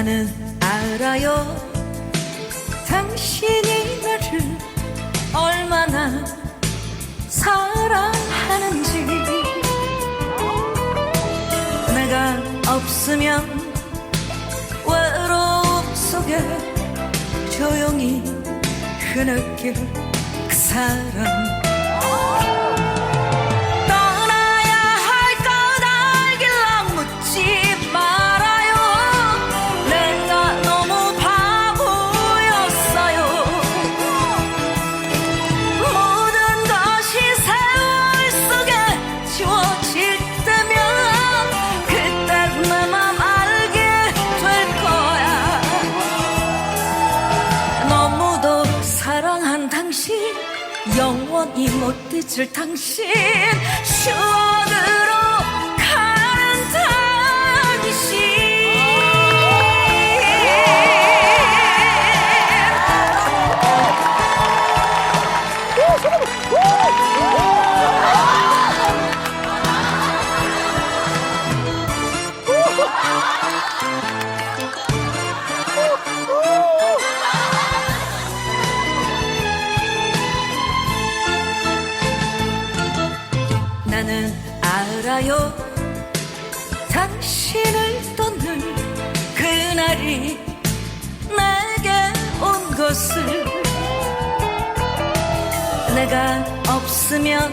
나는 알아요. 당신이 나를 얼마나 사랑하는지. 내가 없으면 외로움 속에 조용히 흐느낄 그 사랑. 사랑한 당신 영원히 못 잊을 당신. 추억 알아요 당신을 떠날 그날이 내게 온 것을 내가 없으면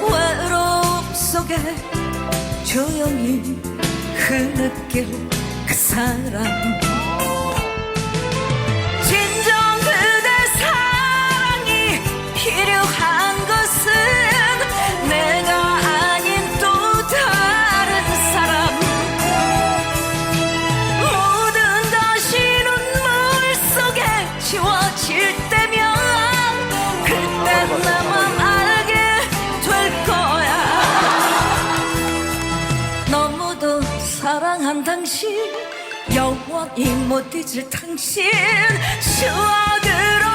외로움 속에 조용히 흐느낄 그 사람 지워질 때면 그때 나만 알게 될 거야. 너무도 사랑한 당신 영원히 못 잊을 당신 추억으로